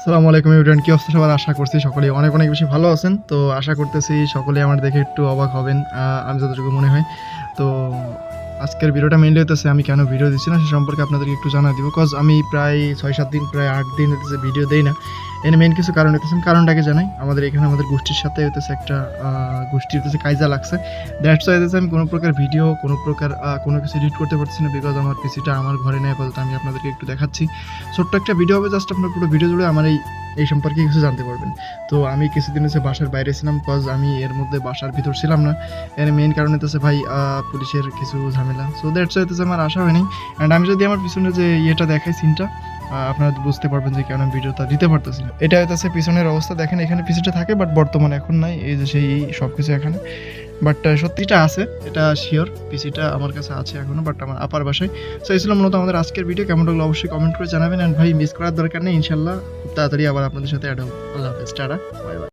আসসালামু আলাইকুম ইউরিয়ান কী অবস্থা সবার? আশা করছি সকলে অনেক অনেক বেশি ভালো আছেন। তো আশা করতেছি সকলে আমার দেখে একটু অবাক হবেন আমি যতটুকু মনে হয়। তো আজকের ভিডিওটা মেনলি হতেছে আমি কেন ভিডিও দিচ্ছি না, সে সম্পর্কে আপনাদেরকে একটু জানা দিব। কজ আমি প্রায় ছয় সাত দিন, প্রায় আট দিন হতেছে ভিডিও দেই না এর মেন কিছু কারণ হইতেছে কারণটাকে জানাই। আমাদের এখানে আমাদের গোষ্ঠীর সাথে হতেছে একটা গোষ্ঠী হতেছে কাইজা লাগছে। দ্যাটস ওয়াই হতেছে আমি কোনো প্রকার ভিডিও কোনো প্রকার কোনো কিছু এডিট করতে পারছি না বিকজ আমার পিসিটা আমার ঘরে নেই, আপাতত আমি আপনাদেরকে একটু দেখাচ্ছি। ছোট্ট একটা ভিডিও হবে জাস্ট আপনার পুরো ভিডিও জুড়ে আমার এই এই সম্পর্কে কিছু জানতে পারবেন। তো আমি কিছুদিন হচ্ছে বাসার বাইরে ছিলাম কজ আমি এর মধ্যে বাসার ভিতর ছিলাম না। এর মেইন কারণ হচ্ছে ভাই পুলিশের কিছু ঝামেলা। সো দ্যাটস হইতেছে আমার আশা হয়নি। অ্যান্ড আমি যদি আমার পিছনে যে ইয়েটা দেখাই সিনটা আপনারা বুঝতে পারবেন যে কেন ভিডিওটা দিতে পারতেছি না। এটা হইতেছে পিছনের অবস্থা। দেখেন, এখানে পিসিটা থাকে বাট বর্তমানে এখন নাই। এই যে সেই সব কিছু এখানে বাট সত্যিটা আছে, এটা শিওর পিসিটা আমার কাছে আছে এখনও বাট আমার আপার বাসায়। সো এই ছিল মূলত আমাদের আজকের ভিডিও কেমন লাগল অবশ্যই কমেন্ট করে জানাবেন। অ্যান্ড ভাই মিস করার দরকার নেই, ইনশাল্লাহ। খুব তাড়াতাড়ি আবার আপনাদের সাথে অ্যাড আল্লাহ হাফেজ, টাটা। Bye bye